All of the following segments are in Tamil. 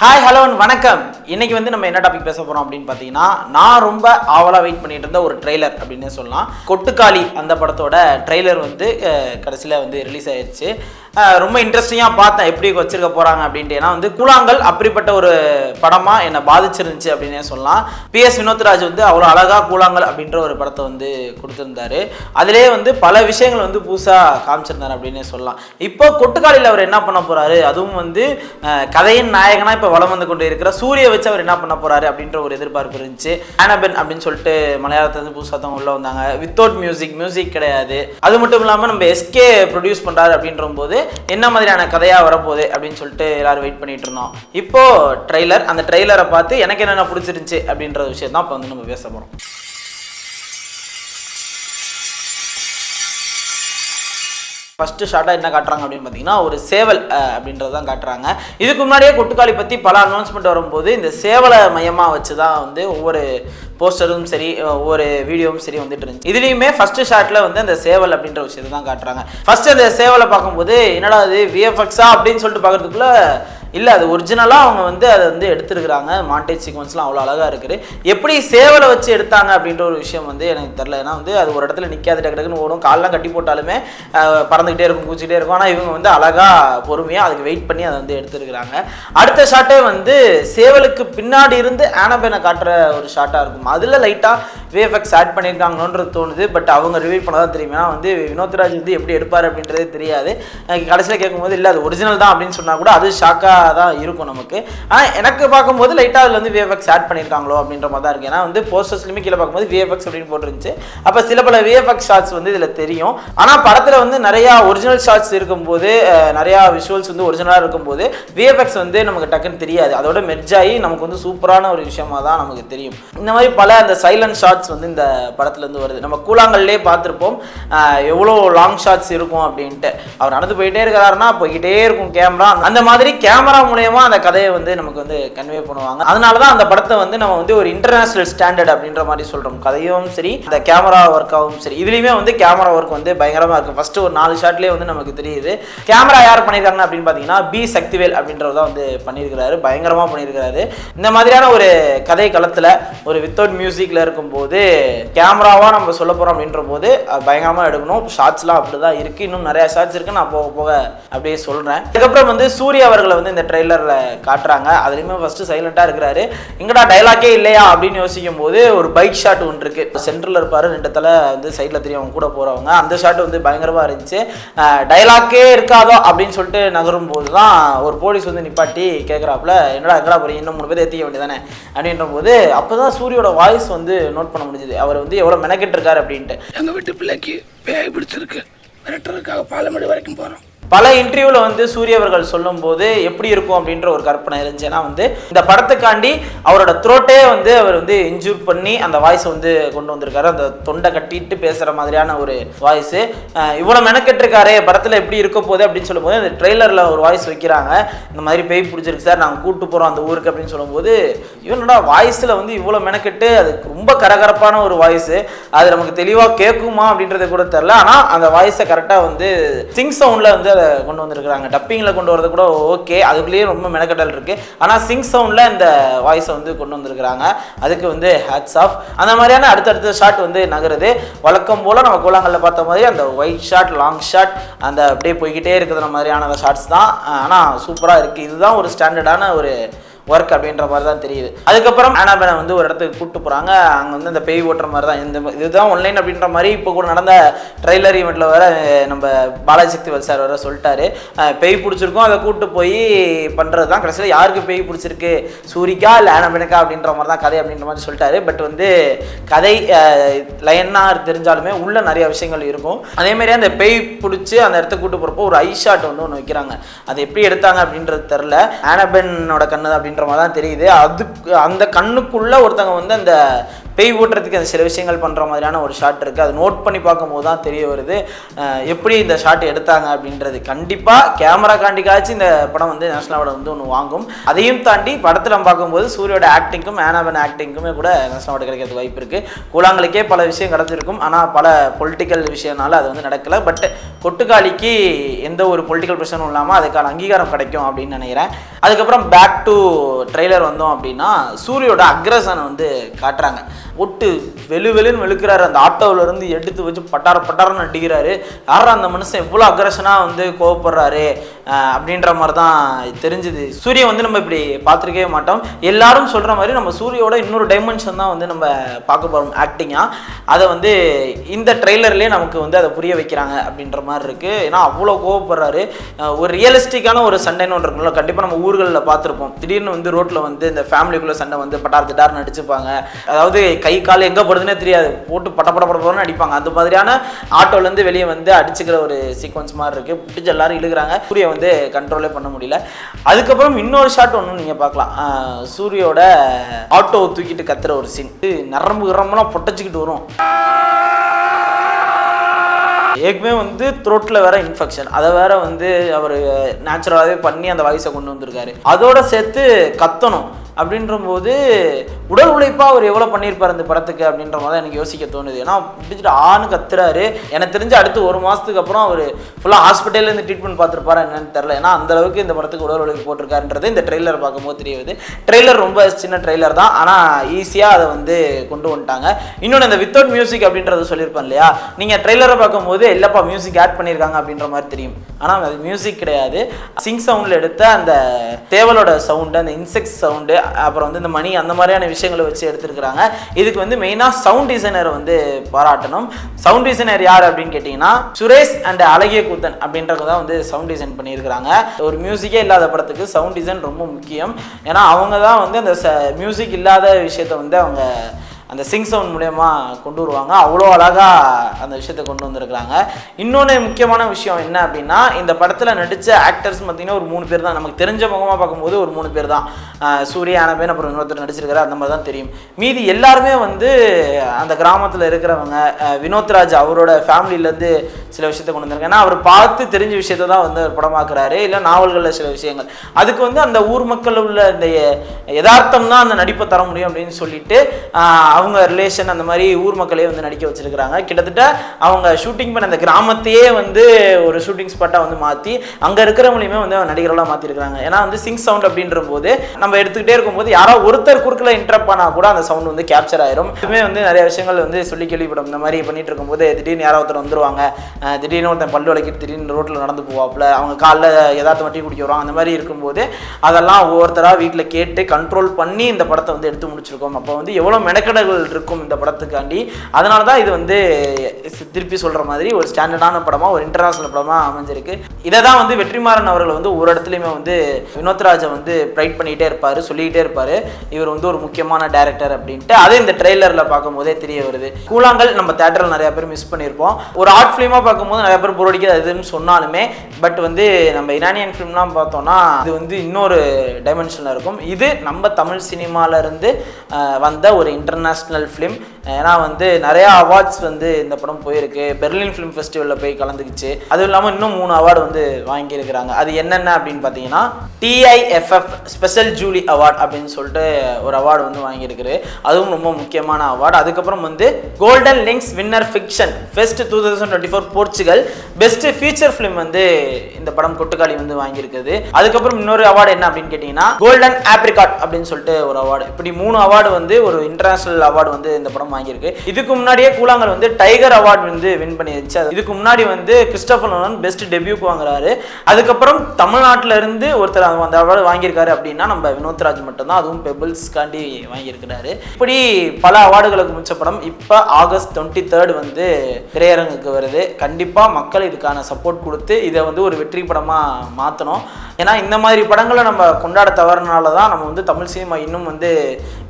ஹாய் ஹலோ வணக்கம். இன்னைக்கு வந்து நம்ம என்ன டாபிக் பேச போறோம் அப்படின்னு பார்த்தீங்கன்னா நான் ரொம்ப ஆவலா வெயிட் பண்ணிட்டு இருந்த ஒரு ட்ரெய்லர் அப்படின்னு சொல்லலாம். கொட்டுக்காளி அந்த படத்தோட ட்ரெய்லர் வந்து கடைசியில் வந்து ரிலீஸ் ஆயிடுச்சு ரொம்ப இன்ட்ரெஸ்டிங்காக பார்த்தேன் எப்படி வச்சிருக்க போகிறாங்க அப்படின்ட்டு. ஏன்னா வந்து கூழாங்கல் அப்படிப்பட்ட ஒரு படமாக என்னை பாதிச்சிருந்துச்சு அப்படின்னே சொல்லலாம். பிஎஸ் வினோத்ராஜ் வந்து அவ்வளோ அழகாக கூழாங்கல் அப்படின்ற ஒரு படத்தை வந்து கொடுத்துருந்தாரு. அதிலே வந்து பல விஷயங்கள் வந்து புதுசாக காமிச்சிருந்தார் அப்படின்னே சொல்லலாம். இப்போ கொட்டுக்காலியில் அவர் என்ன பண்ண போகிறாரு அதுவும் வந்து கதையின் நாயகனா இப்போ வளம் வந்து கொண்டு இருக்கிற சூரிய வச்சு அவர் என்ன பண்ண போறாரு அப்படின்ற ஒரு எதிர்பார்ப்பு இருந்துச்சு. ஆனபென் அப்படின்னு சொல்லிட்டு மலையாளத்துல இருந்து புதுசாக உள்ள வந்தாங்க. வித்தவுட் மியூசிக் மியூசிக் கிடையாது. அது மட்டும் இல்லாமல் நம்ம எஸ்கே ப்ரொடியூஸ் பண்றாரு அப்படின்ற போது என்ன மாதிரியான கதையா வரப்போகுது அப்படின்னு சொல்லிட்டு எல்லாரும் வெயிட் பண்ணிட்டு இருந்தோம். இப்போ ட்ரெய்லர் அந்த ட்ரெய்லரை பார்த்து எனக்கு என்னென்ன பிடிச்சிருந்துச்சு அப்படின்ற விஷயம் தான் இப்போ வந்து நம்ம பேச போறோம். ஃபஸ்ட்டு ஷார்ட்டாக என்ன காட்டுறாங்க அப்படின்னு பார்த்தீங்கன்னா ஒரு சேவல் அப்படின்றது தான் காட்டுறாங்க. இதுக்கு முன்னாடியே கொட்டுக்காளி பற்றி பல அனௌன்ஸ்மெண்ட் வரும்போது இந்த சேவலை மையமாக வச்சு தான் வந்து ஒவ்வொரு போஸ்டரும் சரி ஒவ்வொரு வீடியோவும் சரி வந்துட்டு இருந்துச்சு. இதுலேயுமே ஃபஸ்ட்டு ஷார்ட்டில் வந்து அந்த சேவல் அப்படின்ற விஷயத்தை தான் காட்டுறாங்க. ஃபஸ்ட்டு அந்த சேவலை பார்க்கும்போது என்னடா அது விஎஃப்எக்ஸா அப்படின்னு சொல்லிட்டு பார்க்குறதுக்குள்ள இல்லை அது ஒரிஜினலாக அவங்க வந்து அதை வந்து எடுத்துருக்குறாங்க. மாண்டேஜ் சீக்வன்ஸ்லாம் அவ்வளோ அழகாக இருக்குது. எப்படி சேவலை வச்சு எடுத்தாங்க அப்படின்ற ஒரு விஷயம் வந்து எனக்கு தெரில ஏன்னா வந்து அது ஒரு இடத்துல நிற்காது டக்கு டக்குன்னு ஓடும். காலெலாம் கட்டி போட்டாலுமே பறந்துக்கிட்டே இருக்கும் கூச்சிக்கிட்டே இருக்கும். ஆனால் இவங்க வந்து அழகாக பொறுமையாக அதுக்கு வெயிட் பண்ணி அதை வந்து எடுத்துருக்குறாங்க. அடுத்த ஷாட்டே வந்து சேவலுக்கு பின்னாடி இருந்து ஆனபேனை காட்டுற ஒரு ஷாட்டாக இருக்கும். அதில் லைட்டாக விஎஃப்எக்ஸ் ஆட் பண்ணியிருக்காங்களோன்றது தோணுது. பட் அவங்க ரிவீல் பண்ண தான் தெரியும். ஏன்னா வந்து வினோத்ராஜ் வந்து எப்படி எடுப்பார் அப்படின்றதே தெரியாது. கடைசியில் கேட்கும்போது இல்லை அது ஒரிஜினல் தான் அப்படின்னு சொன்னால் கூட அது ஷாக்காக தான் இருக்கும் நமக்கு. ஆனால் எனக்கு பார்க்கும்போது லைட்டாக அதில் வந்து விஎஃப்எக்ஸ் ஆட் பண்ணியிருக்காங்களோ அப்படின்ற மாதிரி தான் இருக்குது ஏன்னா வந்து போஸ்டர்ஸ்லையுமே கீழே பார்க்கும்போது விஎஃப்எக்ஸ் அப்படின்னு போட்டுருந்துச்சு. அப்போ சில பல விஎஃப்எக்ஸ் ஷாட்ஸ் வந்து இதில் தெரியும். ஆனால் படத்தில் வந்து நிறையா ஒரிஜினல் ஷாட்ஸ் இருக்கும்போது நிறையா விஷுவல்ஸ் வந்து ஒரிஜினலாக இருக்கும்போது விஎஃப்எக்ஸ் வந்து நமக்கு டக்குன்னு தெரியாது. அதோட மெர்ஜ் ஆகி நமக்கு வந்து சூப்பரான ஒரு விஷயமா தான் நமக்கு தெரியும். இந்த மாதிரி பல அந்த சைலண்ட் ஷாட்ஸ் வந்து இந்த படத்துலேருந்து வருது. நம்ம கூழாங்கல்லே பார்த்துருப்போம். எவ்வளோ லாங் ஷாட்ஸ் இருக்கும் அப்படின்ட்டு. அவர் நடந்து போயிட்டே இருக்கிறாருன்னா போய்கிட்டே இருக்கும் கேமரா அந்த மாதிரி கேமரா மூலயமா அந்த கதையை வந்து நமக்கு வந்து கன்வே பண்ணுவாங்க. அதனால தான் அந்த படத்தை வந்து நம்ம வந்து ஒரு இன்டர்நேஷ்னல் ஸ்டாண்டர்ட் அப்படின்ற மாதிரி சொல்கிறோம் கதையும் சரி அந்த கேமரா ஒர்க்காகவும் சரி. இதுலேயுமே வந்து கேமரா ஒர்க் வந்து பயங்கரமாக இருக்குது ஃபஸ்ட்டு ஒரு நாலு ஷாட்லேயே வந்து நமக்கு தெரியுது. கேமரா யார் பண்ணியிருக்காங்க அப்படின்னு பார்த்தீங்கன்னா பி சக்திவேல் அப்படின்றவர் தான் வந்து பண்ணியிருக்கிறாரு. பயங்கரமாக பண்ணியிருக்கிறாரு. இந்த மாதிரியான ஒரு கதை களத்தில் ஒரு வித்தவுட் மியூசிக்கில் இருக்கும்போது கேமராவாக நம்ம சொல்ல போகிறோம் அப்படின்ற போது அது பயங்கரமாக எடுக்கணும். ஷார்ட்ஸ்லாம் அப்படி தான் இருக்குது இன்னும் நிறையா ஷார்ட்ஸ் இருக்குது நான் போக போக அப்படியே சொல்கிறேன் அதுக்கப்புறம் வந்து சூர்யா அவர்களை வந்து இந்த ட்ரெய்லரில் காட்டுறாங்க. அதுலேயுமே ஃபஸ்ட்டு சைலண்ட்டாக இருக்கிறாரு. எங்கடா டைலாக்கே இல்லையா அப்படின்னு யோசிக்கும் போது ஒரு பைக் ஷாட் ஒன்று இருக்குது சென்டரில் இருப்பார். ரெண்டு தலை வந்து சைடில் தெரியும். அவங்க கூட போகிறவங்க அந்த ஷாட் வந்து பயங்கரமாக இருந்துச்சு. டைலாக்கே இருக்காதோ அப்படின்னு சொல்லிட்டு நகரும் போது தான் ஒரு போலீஸ் வந்து நிப்பாட்டி கேட்குறாப்புல என்னடா எங்கடா போகிறீங்க இன்னும் மூணு பேர் ஏற்றிக்க வேண்டியதானே அப்படின்ற போது அப்போ தான் சூரியோட வாய்ஸ் வந்து நோட் பண்ண முடிஞ்சது. அவர் வந்து எவ்வளோ மெனக்கெட்டு இருக்காரு அப்படின்ட்டு. எங்கள் வீட்டு பிள்ளைக்கு பேய் பிடிச்சிருக்கு. மிரட்டுறதுக்காக பாலமேடு வரைக்கும் போகிறோம் பல இன்டர்வியூவில் வந்து சூரிய அவர்கள் சொல்லும்போது எப்படி இருக்கும் அப்படின்ற ஒரு கற்பனை இருந்துச்சு. ஏன்னா வந்து இந்த படத்துக்காண்டி அவரோட த்ரோட்டே வந்து அவர் வந்து இன்ஜூர் பண்ணி அந்த வாய்ஸை வந்து கொண்டு வந்திருக்காரு. அந்த தொண்டை கட்டிட்டு பேசுகிற மாதிரியான ஒரு வாய்ஸு இவ்வளோ மெனக்கெட்டிருக்காரே படத்தில் எப்படி இருக்க போகுது அப்படின்னு சொல்லும்போது அந்த ட்ரெய்லரில் ஒரு வாய்ஸ் வைக்கிறாங்க. இந்த மாதிரி பேய் பிடிச்சிருக்கு சார் நாங்கள் கூப்பிட்டு போகிறோம் அந்த ஊருக்கு அப்படின்னு சொல்லும்போது இவனோட வாய்ஸில் வந்து இவ்வளோ மெனக்கெட்டு அது ரொம்ப கரகரப்பான ஒரு வாய்ஸு அது நமக்கு தெளிவாக கேட்குமா அப்படின்றது கூட தெரில ஆனால் அந்த வாய்ஸை கரெக்டாக வந்து சிங் சவுண்டில் வந்து அதை கொண்டு வந்திருக்கிறாங்க. டப்பிங்கில் கொண்டு வரது கூட ஓகே அதுக்குள்ளேயே ரொம்ப மெனக்கட்டல் இருக்குது ஆனால் சிங் சவுண்டில் இந்த வாய்ஸை வந்து கொண்டு வந்திருக்கிறாங்க. அதுக்கு வந்து ஹேட்ஸ் ஆஃப் அந்த மாதிரியான அடுத்தடுத்த ஷாட் வந்து நகருது. வழக்கம் போல் நம்ம கூழாங்கல்ல பார்த்த மாதிரி அந்த ஒயிட் ஷாட் லாங் ஷாட் அந்த அப்படியே போய்கிட்டே இருக்கிற மாதிரியான ஷாட்ஸ் தான். ஆனால் சூப்பராக இருக்குது இதுதான் ஒரு ஸ்டாண்டர்டான ஒரு ஒர்க் அப்படின்ற மாதிரி தான் தெரியுது. அதுக்கப்புறம் ஆனாபனை வந்து ஒரு இடத்துக்கு கூப்பிட்டு போகிறாங்க அங்கே வந்து அந்த பேய் ஓட்டுற மாதிரி தான் இந்த இதுதான் ஒன்லைன் அப்படின்ற மாதிரி இப்போ கூட நடந்த ட்ரெய்லர் ஈவெண்ட்டில் வர நம்ம பாலாஜி சக்திவேல் சார் வர சொல்லிட்டாரு. பேய் பிடிச்சிருக்கோம். அதை கூப்பிட்டு போய் பண்ணுறது தான் கடைசியில் யாருக்கு பேய் பிடிச்சிருக்கு? சூரிக்கா இல்லை ஆனாபனுக்கா அப்படின்ற மாதிரி தான் கதை அப்படின்ற மாதிரி சொல்லிட்டாரு. பட் வந்து கதை லைனாக தெரிஞ்சாலுமே உள்ள நிறைய விஷயங்கள் இருக்கும். அதே மாதிரி அந்த பேய் பிடிச்சி அந்த இடத்துக்கு கூட்டு போகிறப்போ ஒரு ஐ ஷாட் வந்து ஒன்று வைக்கிறாங்க. அது எப்படி எடுத்தாங்க அப்படின்றது தெரில ஆனபென்னோட கண்ணு அப்படின்னு அப்படின்ற மாதிரி தான் தெரியுது. அதுக்கு அந்த கண்ணுக்குள்ளே ஒருத்தவங்க வந்து அந்த பேய் ஓட்டுறதுக்கு அந்த சில விஷயங்கள் பண்ணுற மாதிரியான ஒரு ஷாட் இருக்குது அது நோட் பண்ணி பார்க்கும்போது தான் தெரிய வருது. எப்படி இந்த ஷாட் எடுத்தாங்க அப்படின்றது. கண்டிப்பாக கேமரா காண்டிக்காச்சும் இந்த படம் வந்து நேஷனல் அவார்டு வந்து ஒன்று வாங்கும். அதையும் தாண்டி படத்தில் நம்ம பார்க்கும்போது சூரியோட ஆக்டிங்க்கும் ஆனாபன் ஆக்டிங்க்குமே கூட நேஷனல் அவார்டு கிடைக்கிறதுக்கு வாய்ப்பு இருக்குது கூழாங்களுக்கே பல விஷயம் கிடச்சிருக்கும் ஆனால் பல பொலிட்டிக்கல் விஷயம்னால அது வந்து நடக்கல. பட் கொட்டுக்காலிக்கு எந்த ஒரு பொலிட்டிக்கல் பிரச்சனும் இல்லாமல் அதுக்கான அங்கீகாரம் கிடைக்கும் அப்படின்னு நினைக்கிறேன். அதுக்கப்புறம் பேக் டு ட்ரெய்லர் வந்தோம் அப்படின்னா சூரியோட அக்ரஸனை வந்து காட்டுறாங்க. ஒட்டு வெளு வெளுன்னு வெளுக்கிறாரு. அந்த ஆட்டோவில் இருந்து எடுத்து வச்சு பட்டார பட்டாரன்னு அடிக்கிறாரு. யாரா அந்த மனுஷன் எவ்வளோ அக்ரஷனாக வந்து கோவப்படுறாரு? அப்படின்ற மாதிரி தான் தெரிஞ்சுது. சூரிய வந்து நம்ம இப்படி பார்த்துருக்கவே மாட்டோம். எல்லாரும் சொல்கிற மாதிரி நம்ம சூரியோட இன்னொரு டைமென்ஷன் தான் வந்து நம்ம பார்க்க போகிறோம் ஆக்டிங்காக அதை வந்து இந்த ட்ரெய்லர்லேயே நமக்கு வந்து அதை புரிய வைக்கிறாங்க அப்படின்ற மாதிரி இருக்குது ஏன்னா அவ்வளோ கோவப்படுறாரு. ஒரு ரியலிஸ்டிக்கான ஒரு சண்டைன்னு ஒன்று இருக்குல்ல கண்டிப்பாக நம்ம ஊர்களில் பார்த்துருப்போம். திடீர்னு வந்து ரோட்டில் வந்து இந்த ஃபேமிலிக்குள்ளே சண்டை வந்து பட்டார் திட்டார்னு அடிச்சுப்பாங்க. அதாவது கை கால் எங்கே போடுதுன்னே தெரியாது. போட்டு பட பட படப்படன்னு அடிப்பாங்க. அந்த மாதிரியான ஆட்டோலேருந்து வெளியே வந்து அடிச்சுக்கிற ஒரு சீக்வன்ஸ் மாதிரி இருக்குது பிடிச்ச எல்லாரும் இழுக்கிறாங்க. சூரிய வந்து கண்ட்ரோலே பண்ண முடியல. அதுக்கப்புறம் இன்னொரு ஷாட் ஒன்று நீங்கள் பார்க்கலாம். சூரியோட ஆட்டோவை தூக்கிட்டு கத்துற ஒரு சீன் நரம்பு கிரம்பெல்லாம் பொட்டச்சிக்கிட்டு வரும். ஏற்கனவே வந்து த்ரோட்டில் வேற இன்ஃபெக்ஷன் அதை வேற வந்து அவர் நேச்சுரலாகவே பண்ணி அந்த வாய்ஸை கொண்டு வந்திருக்காரு. அதோட சேர்த்து கத்தணும். அப்படின்ற போது உடல் உழைப்பாக அவர் எவ்வளோ பண்ணியிருப்பார் இந்த படத்துக்கு அப்படின்ற மாதிரி தான் எனக்கு யோசிக்க தோணுது. ஏன்னா பிடிச்சிட்டு ஆணு கத்துறாரு. எனக்கு தெரிஞ்சு அடுத்து ஒரு மாதத்துக்கு அப்புறம் அவர் ஃபுல்லாக ஹாஸ்பிட்டல்ல இருந்து ட்ரீட்மெண்ட் பார்த்துருப்பாரா என்னன்னு தெரில ஏன்னா அந்த அளவுக்கு இந்த படத்துக்கு உடல் உழைப்பு போட்டிருக்காருன்றது இந்த ட்ரெய்லர் பார்க்கும்போது தெரியுது. ட்ரெய்லர் ரொம்ப சின்ன ட்ரெய்லர் தான். ஆனால் ஈஸியாக அதை வந்து கொண்டு வந்துட்டாங்க. இன்னொன்று இந்த வித்தவுட் மியூசிக் அப்படின்றத சொல்லியிருப்பேன் இல்லையா? நீங்கள் ட்ரெய்லரை பார்க்கும்போது இல்லைப்பா மியூசிக் ஆட் பண்ணியிருக்காங்க அப்படின்ற மாதிரி தெரியும். ஆனால் அது மியூசிக் கிடையாது. சிங் சவுண்டில் எடுத்த அந்த தேவலோட சவுண்டு அந்த இன்செக்ட் சவுண்டு அப்புறம் வந்து இந்த மணி அந்த மாதிரியான விஷயங்களை வச்சு எடுத்திருக்கிறாங்க. இதுக்கு வந்து மெயினாக சவுண்ட் டிசைனரை வந்து பாராட்டணும். சவுண்ட் டிசைனர் யார் அப்படின்னு கேட்டிங்கன்னா சுரேஷ் அண்ட் அழகிய கூத்தன் அப்படின்றவங்க தான் வந்து சவுண்ட் டிசைன் பண்ணியிருக்கிறாங்க. ஒரு மியூசிக்கே இல்லாத படத்துக்கு சவுண்ட் டிசைன் ரொம்ப முக்கியம். ஏன்னா அவங்க தான் வந்து அந்த மியூசிக் இல்லாத விஷயத்த வந்து அவங்க அந்த சிங் சவுண்ட் மூலயமா கொண்டு வருவாங்க. அவ்வளோ அழகாக அந்த விஷயத்தை கொண்டு வந்திருக்கிறாங்க. இன்னொன்று முக்கியமான விஷயம் என்ன அப்படின்னா இந்த படத்தில் நடித்த ஆக்டர்ஸ் பார்த்தீங்கன்னா ஒரு மூணு பேர் தான். நமக்கு தெரிஞ்ச முகமாக பார்க்கும்போது ஒரு மூணு பேர் தான். சூரிய அனபேன் அப்புறம் இன்னொருத்தர் நடிச்சிருக்காரு. அந்த மாதிரி தான் தெரியும். மீதி எல்லாருமே வந்து அந்த கிராமத்தில் இருக்கிறவங்க வினோத்ராஜ் அவரோட ஃபேமிலியிலேருந்து சில விஷயத்தை கொண்டு வந்திருக்காங்க. ஏன்னா அவர் பார்த்து தெரிஞ்ச விஷயத்தை தான் வந்து அவர் படமாக்குறாரு. இல்லை நாவல்களில் சில விஷயங்கள். அதுக்கு வந்து அந்த ஊர் மக்கள் உள்ள இந்த யதார்த்தம் தான் அந்த நடிப்பை தர முடியும் அப்படின்னு சொல்லிட்டு அவங்க ரிலேஷன் அந்த மாதிரி ஊர் மக்களே வந்து நடிக்க வச்சிருக்கிறாங்க. கிட்டத்தட்ட அவங்க ஷூட்டிங் பண்ண அந்த கிராமத்தையே வந்து ஒரு ஷூட்டிங் ஸ்பாட்டாக வந்து மாற்றி அங்கே இருக்கிறவங்களையுமே வந்து நடிகர்களாக மாற்றிருக்கிறாங்க ஏன்னா வந்து சிங் சவுண்ட் அப்படின்ற போது நம்ம எடுத்துக்கிட்டே இருக்கும்போது யாரோ ஒருத்தர் குறுக்கில் இன்டரப்ட் பண்ணால் கூட அந்த சவுண்ட் வந்து கேப்சர் ஆயிரும். இதுவுமே வந்து நிறைய விஷயங்கள் வந்து சொல்லி கேள்விப்படும். இந்த மாதிரி பண்ணிட்டு இருக்கும்போது திடீர்னு யாரோ ஒருத்தர் வந்துருவாங்க. திடீர்னு ஒருத்தன் பல்லு வளைக்கிட்டு திடீர்னு ரோட்டில் நடந்து போவாப்புல. அவங்க காலைல ஏதாச்சும் வட்டி குடிக்க வருவாங்க. அந்த மாதிரி இருக்கும்போது அதெல்லாம் ஒவ்வொருத்தராக வீட்டில் கேட்டு கண்ட்ரோல் பண்ணி இந்த படத்தை வந்து எடுத்து முடிச்சிருக்கோம். அப்போ வந்து எவ்வளோ பாடல்கள் இருக்கும் இந்த படத்துக்காண்டி. அதனால தான் இது வந்து திருப்பி சொல்கிற மாதிரி ஒரு ஸ்டாண்டர்டான படமாக ஒரு இன்டர்நேஷனல் படமாக அமைஞ்சிருக்கு. இதை தான் வந்து வெற்றிமாறன் அவர்கள் வந்து ஒரு இடத்துலையுமே வந்து வினோத்ராஜை வந்து ப்ரைட் பண்ணிகிட்டே இருப்பார் சொல்லிக்கிட்டே இருப்பார். இவர் வந்து ஒரு முக்கியமான டேரக்டர் அப்படின்ட்டு. அதே இந்த ட்ரெய்லரில் பார்க்கும்போதே தெரிய வருது. கூழாங்கல் நம்ம தேட்டரில் நிறைய பேர் மிஸ் பண்ணியிருப்போம். ஒரு ஆர்ட் ஃபிலிமாக பார்க்கும்போது நிறைய பேர் போர் அடிக்காது அதுன்னு சொன்னாலுமே. பட் வந்து நம்ம இரானியன் ஃபிலிம்லாம் பார்த்தோம்னா இது வந்து இன்னொரு டைமென்ஷனில் இருக்கும். இது நம்ம தமிழ் சினிமாவிலேருந்து இருந்து வந்த ஒரு இன்டர்நேஷ்னல் ஃபிலிம் ஏன்னா வந்து நிறையா அவார்ட்ஸ் வந்து இந்த படம் போயிருக்கு. பெர்லின் ஃபிலிம் ஃபெஸ்டிவலில் போய் கலந்துக்குச்சு. அதுவும் இல்லாமல் இன்னும் மூணு அவார்டு வந்து வாங்கியிருக்கிறாங்க. அது என்னென்ன அப்படின்னு பார்த்தீங்கன்னா டிஐஎஃப்எஃப் ஸ்பெஷல் ஜூலி அவார்ட் அப்படின்னு சொல்லிட்டு ஒரு அவார்டு வந்து வாங்கியிருக்குது. அதுவும் ரொம்ப முக்கியமான அவார்டு அதுக்கப்புறம் வந்து golden links winner fiction fest two thousand twenty four Portugal best feature film வந்து இந்த படம் கொட்டுக்காளி வந்து வாங்கியிருக்குது. அதுக்கப்புறம் இன்னொரு அவார்டு என்ன அப்படின்னு கேட்டிங்கன்னா கோல்டன் ஆப்ரிகாட் அப்படின்னு சொல்லிட்டு ஒரு அவார்டு இப்படி மூணு அவார்டு வந்து ஒரு இன்டர்நேஷனல் அவார்டு வந்து இந்த படம் வாங்கியிருக்கு. இதுக்கு முன்னாடியே கூழாங்கல் வந்து டைகர் அவார்டு வந்து வின் பண்ணிருச்சு. இதுக்கு முன்னாடி வந்து கிறிஸ்டபர் நோலன் பெஸ்ட் டெபியூக்கு வாங்குறாரு. அதுக்கப்புறம் தமிழ்நாட்டில இருந்து ஒருத்தர் அந்த அவார்டு வாங்கியிருக்காரு அப்படின்னா நம்ம வினோத்ராஜ் மட்டும்தான். அதுவும் பெபிள்ஸ்காண்டி வாங்கியிருக்கிறாரு. இப்படி பல அவார்டுகளுக்கு மிச்ச படம் இப்போ ஆகஸ்ட் டுவெண்ட்டி தேர்ட் வந்து திரையரங்குக்கு வருது. கண்டிப்பாக மக்கள் இதுக்கான சப்போர்ட் கொடுத்து இதை வந்து ஒரு வெற்றி படமாக மாற்றணும் ஏன்னா இந்த மாதிரி படங்களை நம்ம கொண்டாட தவறுனால தான் நம்ம வந்து தமிழ் சினிமா இன்னும் வந்து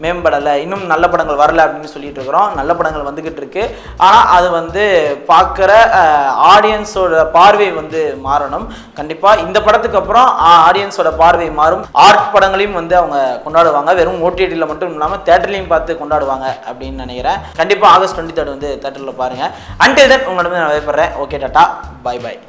மேம்படலை. இன்னும் நல்ல படங்கள் வரல அப்படின்னு சொல்லிட்டு இருக்கிறோம். நல்ல படங்கள் வந்துக்கிட்டு இருக்கு. ஆனால் அது வந்து பார்க்குற ஆடியன்ஸோட பார்வை வந்து மாறணும். கண்டிப்பாக இந்த படத்துக்கு அப்புறம் ஆடியன்ஸோட பார்வை மாறும். ஆர்ட் படங்களையும் வந்து அவங்க கொண்டாடுவாங்க. வெறும் ஓடிடியில் மட்டும் இல்லாமல் தேட்டர்லையும் பார்த்து கொண்டாடுவாங்க அப்படின்னு நினைக்கிறேன். கண்டிப்பாக ஆகஸ்ட் டுவெண்ட்டி தேர்ட் வந்து தேட்டரில் பாருங்கள் அன்டில் தென் உங்களிடம் நான் விடைபெறேன். Okay tata bye bye